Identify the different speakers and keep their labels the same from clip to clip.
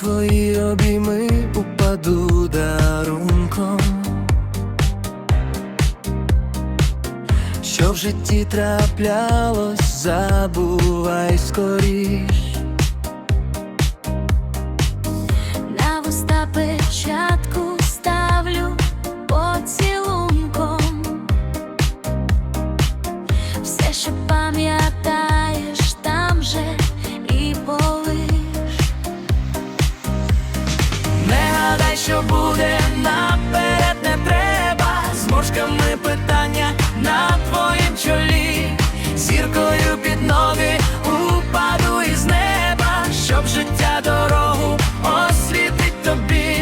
Speaker 1: твої обійми упаду дарунком, що в житті траплялось, забувай скоріш.
Speaker 2: Що
Speaker 1: буде наперед не треба. З моршками питання на твоїм чолі, зіркою під ноги упаду із неба, щоб життя дорогу освітить тобі.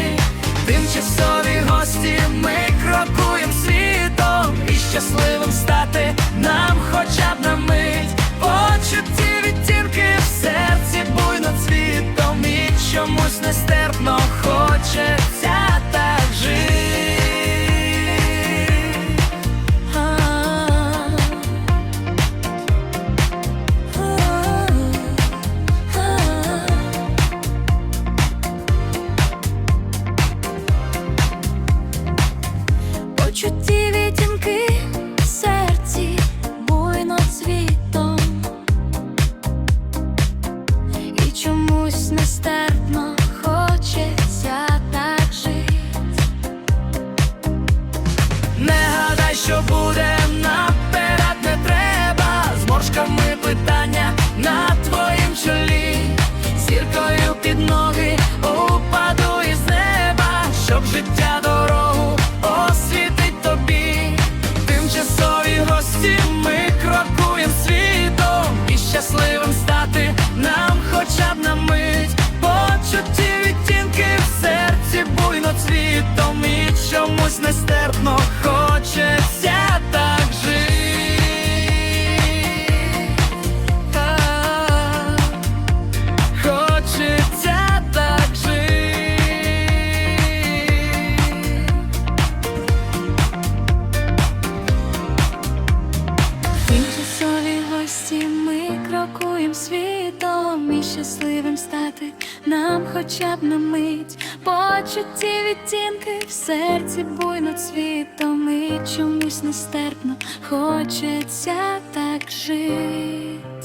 Speaker 1: Тимчасові гості ми крокуєм світом і щасливим Відтінки в серці буйно цвітом, і чомусь нестерпно хочеться так
Speaker 2: жить.
Speaker 1: Не гадай, що буде наперед не треба. З моршками питання на твоїм чолі, зіркою під ноги упаду із неба, щоб життя дорогу і чомусь нестерпно хочеться
Speaker 2: крокуєм світом і щасливим стати нам хоча б на мить. Почутті відтінки в серці буйно цвітом і чомусь нестерпно хочеться так жить.